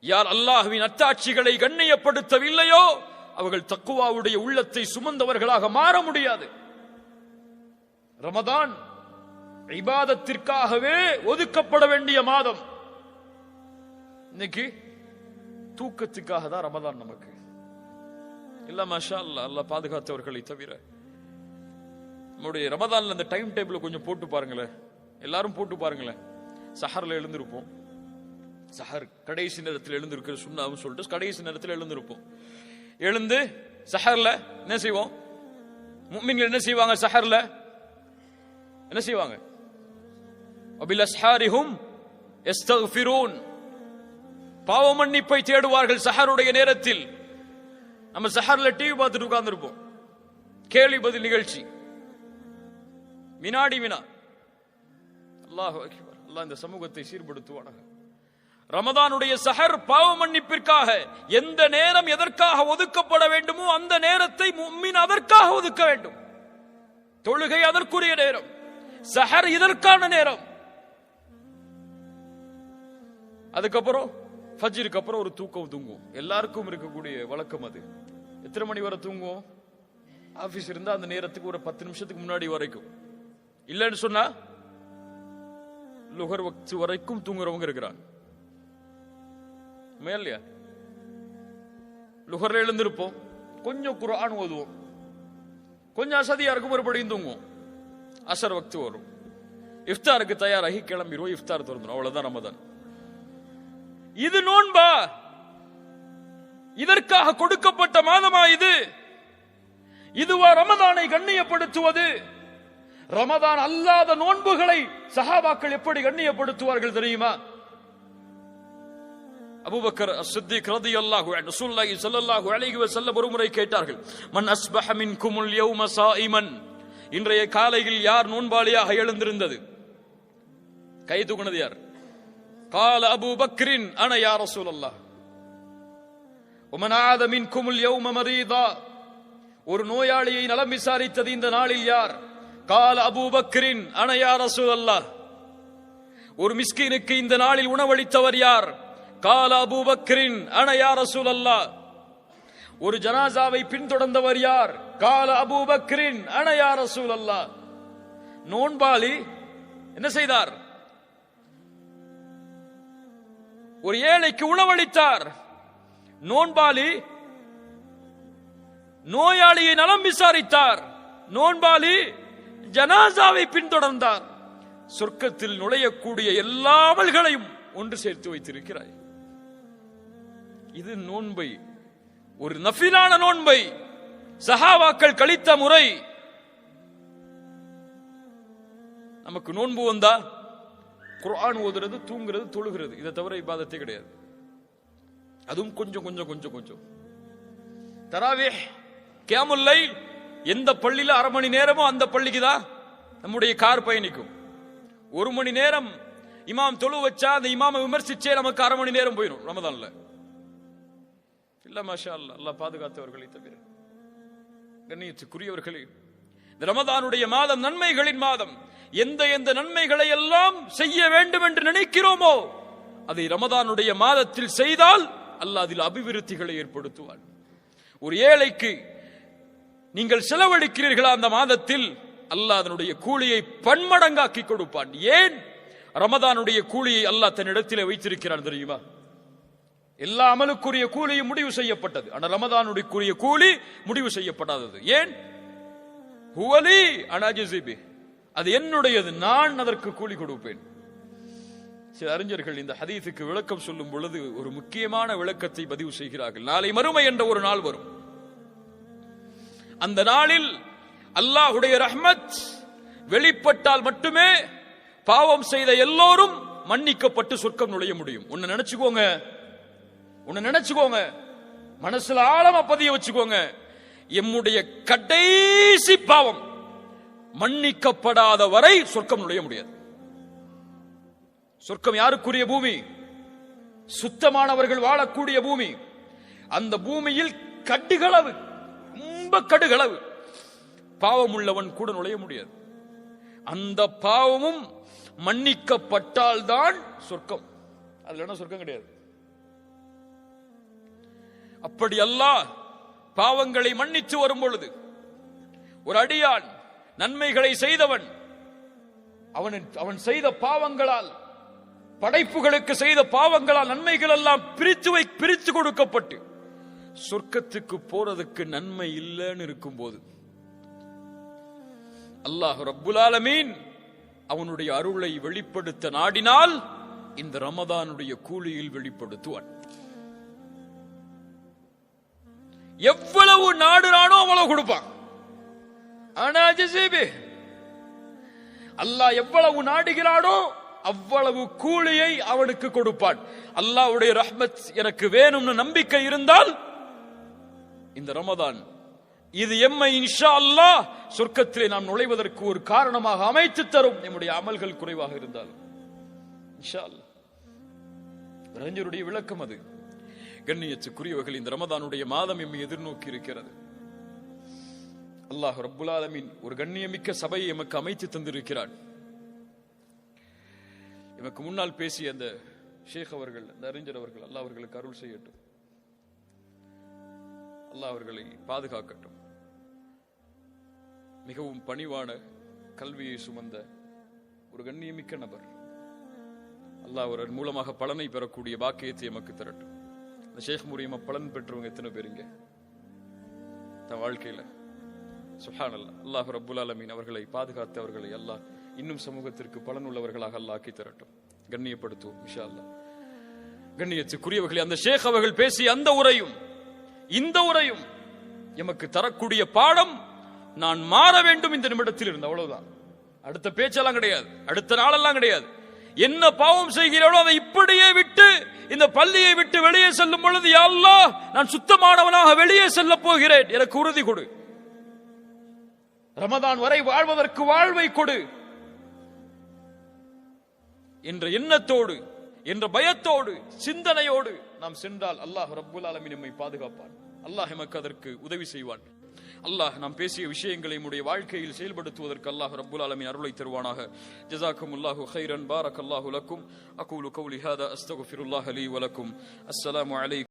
யார் அல்லாஹ்வின் அத்தாட்சிகளை கண்ணியப்படுத்தவில்லையோ அவர்கள் தக்குவாவுடைய உள்ளத்தை சுமந்தவர்களாக மாற முடியாது. ரமதான் இபாதத்திற்காகவே ஒதுக்கப்பட வேண்டிய மாதம். இன்னைக்கு தூக்கத்துக்காக தான் ரமதான் நமக்கு. இல்ல மஷா அல்லா அல்ல பாதுகாத்தவர்களை தவிர. நம்முடைய ரமதான்ல அந்த டைம் டேபிள் கொஞ்சம் போட்டு பாருங்களேன். எல்லாரும் போட்டு பாருங்களேன். சஹர்ல எழுந்திருப்போம். சஹர் கடைசி நேரத்தில் எழுந்திருக்கிற சுண்ணாவும் சொல்லிட்டு கடைசி நேரத்தில் எழுந்திருப்போம். எழுந்து சஹர்ல என்ன செய்வோம்? முக்மின்கள் என்ன செய்வாங்க சஹர்ல? என்ன செய்வாங்க? அபில் அஸ்ஹாரிஹும் எஸ்தக்ஃபிரூன். பாவ மன்னிப்பை தேடுவார்கள் சஹருடைய நேரத்தில். நம்ம சஹர்ல டிவி பார்த்துட்டு உட்கார்ந்துருப்போம். கேள்வி பதில் நிகழ்ச்சி. வினாடி வினா. அல்லாஹ் அல்லாஹ் இந்த சமூகத்தை சீர்படுத்துவானாக. ரமதானுடைய சஹர் பாவ மன்னிப்பிற்காக எந்த நேரம் எதற்காக ஒதுக்கப்பட வேண்டுமோ அந்த நேரத்தை மும்மின் அதற்காக ஒதுக்க வேண்டும். தொழுகை அதற்குரிய நேரம் சஹர் இதற்கான நேரம். அதுக்கப்புறம் ஃபஜ்ருக்கு அப்புறம் ஒரு தூக்கம் தூங்கும். எல்லாருக்கும் இருக்கக்கூடிய வழக்கம் அது. எத்தனை மணி வரை தூங்குவோம்? ஆபீஸ் இருந்தா அந்த நேரத்துக்கு ஒரு பத்து நிமிஷத்துக்கு முன்னாடி வரைக்கும். இல்லைன்னு சொன்னா லுகர் வக்து வரைக்கும் தூங்குறவங்க இருக்கிறாங்க. உண்மையா இல்லையா லுகர்ல எழுந்திருப்போம். கொஞ்சம் குரான் ஓதுவோம். கொஞ்சம் அசதியா இருக்கும் மறுபடியும் தூங்குவோம். அசர் வக்து வரும். இஃப்தாருக்கு தயாராகி கிளம்பிடுவோம் இஃப்தார் திறந்துடும் அவ்வளவுதான் ரமதான். இது நோன்பா? இதற்காக கொடுக்கப்பட்ட மாதமா இது? இதுவா ரமதானை கண்ணியப்படுத்துவது? ரமதான் அல்லாத நோன்புகளை சஹாபாக்கள் எப்படி கண்ணியப்படுத்துவார்கள் தெரியுமா? அபூபக்கர் சித்திக் ரலியல்லாஹு அன்ஹு ரசூலுல்லாஹி ஸல்லல்லாஹு அலைஹி வஸல்லம் ஒருமுறை கேட்டார்கள் மன் அஸ்பஹ மின்குமுல் யௌம சாயிமன் இன்றைய காலையில் யார் நோன்பாளியாக எழுந்திருந்தது கை தூக்குனது யார் قال أبو بكر أنا يا رسول الله ومن عاد منكم اليوم مريضا ஒரு நோயாளியை நலம் விசாரித்தது இந்த நாளில் யார் கால அபூ பக்ரின் அன யா ரசூல் அல்லாஹ் ஒரு மிஸ்கீனுக்கு இந்த நாளில் உணவளித்தவர் யார் கால அபூ பக்ரின் அன யா ரசூல் அல்லாஹ் ஒரு ஜனாசாவை பின்தொடர்ந்தவர் யார்? கால அபூ பக்ரின் அன யா ரசூல் அல்லாஹ் நோன்பாளி என்ன செய்தார்? ஒரு ஏழைக்கு உணவளித்தார். நோன்பாளி நோயாளியை நலம் விசாரித்தார். நோன்பாளி ஜனாசாவை பின்தொடர்ந்தார். சொர்க்கத்தில் நுழையக்கூடிய எல்லா அமல்களையும் ஒன்று சேர்த்து வைத்திருக்கிறாய். இது நோன்பை. ஒரு நஃபிலான நோன்பை. சஹாவாக்கள் கழித்த முறை. நமக்கு நோன்பு வந்தா குரான் ஓதுறது தூங்குறது தொழுகிறது. இதை தவிர இபாதத்தே கிடையாது. அதுவும் கொஞ்சம் கொஞ்சம் கொஞ்சம் கொஞ்சம். தராவே கேமுல்லை எந்த பள்ளியில அரை மணி நேரமோ அந்த பள்ளிக்கு தான் நம்முடைய கார் பயணிக்கும். ஒரு மணி நேரம் இமாம் தொழு வச்சா அந்த இமாமை விமர்சிச்சே நமக்கு அரை மணி நேரம் போயிடும் ரமதான்ல. இல்ல மாஷா அல்லா அல்லாஹ் பாதுகாத்தவர்களை தவிர. கண்ணியத்துக்குரியவர்களே இந்த ரமதானுடைய மாதம் நன்மைகளின் மாதம். எந்த எந்த நன்மைகளை எல்லாம் செய்ய வேண்டும் என்று நினைக்கிறோமோ அதை ரமதானுடைய மாதத்தில் செய்தால் அல்லாஹ் அதில் அபிவிருத்திகளை ஏற்படுத்துவார் ஒரு ஏழைக்கு நீங்கள் செலவழிக்கிறீர்களா அந்த மாதத்தில் அல்லாஹ் அதனுடைய கூலியை பன்மடங்காக்கி கொடுப்பான். ஏன்? ரமதானுடைய கூலியை அல்லாஹ் தன்னிடத்திலே வைத்திருக்கிறான் தெரியுமா? எல்லா அமலுக்குரிய கூலியும் முடிவு செய்யப்பட்டது. ஆனால் ரமதானுடைய கூலி முடிவு செய்யப்படாதது. ஏன்? ஹுவலி அனாஜிபி அது என்னுடையது. நான் அதற்கு கூலி கொடுப்பேன். சில அறிஞர்கள் இந்த ஹதீஸுக்கு விளக்கம் சொல்லும் பொழுது ஒரு முக்கியமான விளக்கத்தை பதிவு செய்கிறார்கள். நாளை மறுமை என்ற ஒரு நாள் வரும். அந்த நாளில் அல்லாஹுடைய ரஹ்மத் வெளிப்பட்டால் மட்டுமே பாவம் செய்த எல்லோரும் மன்னிக்கப்பட்டு சொர்க்கம் நுழைய முடியும். உன்னை நினைச்சுக்கோங்க. உன்னை நினைச்சுக்கோங்க. மனசுல ஆழமா பதிய வச்சுக்கோங்க. எம்முடைய கடைசி பாவம் மன்னிக்கப்படாத வரை சொர்க்கம் நுழைய முடியாது. சொர்க்கம் யாருக்குரிய பூமி? சுத்தமானவர்கள் வாழக்கூடிய பூமி. அந்த பூமியில் கடுகளவு ரொம்ப கடுகளவு. பாவம் உள்ளவன் கூட நுழைய முடியாது. அந்த பாவமும் மன்னிக்கப்பட்டால்தான் சொர்க்கம். அதுல என்ன சொர்க்கம் கிடையாது? அப்படி அல்லாஹ் பாவங்களை மன்னித்து வரும் பொழுது ஒரு அடியான் நன்மைகளை செய்தவன் அவன் அவன் செய்த பாவங்களால் படைப்புகளுக்கு செய்த பாவங்களால் நன்மைகள் எல்லாம் பிரித்து வை பிரித்து கொடுக்கப்பட்டு சொர்க்கத்துக்கு போறதுக்கு நன்மை இல்லைன்னு இருக்கும்போது அல்லாஹ் ரப்புல் ஆலமீன் அவனுடைய அருளை வெளிப்படுத்த நாடினால் இந்த ரமதானுடைய கூலியில் வெளிப்படுத்துவான். எவ்வளவு நாடுறானோ அவ்வளவு கொடுப்பான். ஆனா ஜசீபி அல்லாஹ் எவ்வளவு நாடுகிறானோ அவ்வளவு கூலியை அவனுக்கு கொடுப்பான். அல்லாவுடைய ரஹ்மத் எனக்கு வேணும்னு நம்பிக்கை இருந்தால் இந்த ரமதான் இது எம்மை இன்ஷா அல்லாஹ் சொர்க்கத்திலே நாம் நுழைவதற்கு ஒரு காரணமாக அமைத்து தரும். நம்முடைய அமல்கள் குறைவாக இருந்தாலும் இன்ஷா அல்லாஹ். விளக்கம் அது. கண்ணியத்துக்குரியவர்கள் இந்த ரமதானுடைய மாதம் எம்மை எதிர்நோக்கி இருக்கிறது அல்லாஹ் ரப்புல் ஆலமீன் ஒரு கண்ணியமிக்க சபையை எமக்கு அமைத்து தந்திருக்கிறான் எமக்கு முன்னால் பேசிய அந்த ஷேக் அவர்கள் அந்த அறிஞர் அவர்கள் அல்லாஹ் அவர்களுக்கு அருள் செய்யட்டும். அல்லாஹ் அவர்களை பாதுகாக்கட்டும். மிகவும் பணிவான கல்வியை சுமந்த ஒரு கண்ணியமிக்க நபர். அல்லாஹ் அவர் மூலமாக பலனை பெறக்கூடிய பாக்கியத்தை எமக்கு தரட்டும். அந்த ஷேக் மூலியமா பலன் பெற்றவங்க எத்தனை பேருங்க தன் வாழ்க்கையில. சுஹான் அல்லா அல்லாஹ் ரபுல் அலமீன் அவர்களை பாதுகாத்து அவர்களை அல்லாஹ் இன்னும் சமூகத்திற்கு பலன் உள்ளவர்களாக அல்லாஹ் ஆக்கி தரட்டும். கண்ணியப்படுத்துவோம் இன்ஷா அல்லாஹ் கண்ணியத்துக்குரியவர்களே அந்த ஷேக் அவர்கள் பேசிய அந்த உரையும் இந்த உரையும் எமக்கு தரக்கூடிய பாடம் நான் மாற வேண்டும் இந்த நிமிடத்தில் இருந்து அவ்வளவுதான். அடுத்த பேச்செல்லாம் கிடையாது. அடுத்த நாளெல்லாம் கிடையாது. என்ன பாவம் செய்கிறோனோ அதை இப்படியே விட்டு இந்த பள்ளியை விட்டு வெளியே செல்லும் பொழுது யாழ்லா அல்லாஹ் நான் சுத்தமானவனாக வெளியே செல்ல போகிறேன். எனக்கு உறுதி கொடு. ரமதான் வரை வாழ்வதற்கு வாழ்வை கொடு. என்ற எண்ணத்தோடு என்ற பயத்தோடு சிந்தனையோடு நாம் சென்றால் அல்லாஹ் ரப்புல் ஆலமீன் நம்மை பாதுகாப்பான். அல்லாஹ் எமக்கு அதற்கு உதவி செய்வான். அல்லாஹ் நாம் பேசிய விஷயங்களை நம்முடைய வாழ்க்கையில் செயல்படுத்துவதற்கு அல்லாஹ் ரப்புல் ஆலமின் அருளை தருவானாக. ஜசாக்கும் அல்லாஹு ஹைரன் பாரக் அல்லாஹு லக்கும். அகூலு கௌலி ஹாதா அஸ்தகுஃபிருல்லாஹ் அலி வலக்கும் அஸ்ஸலாமு அலைக்கும்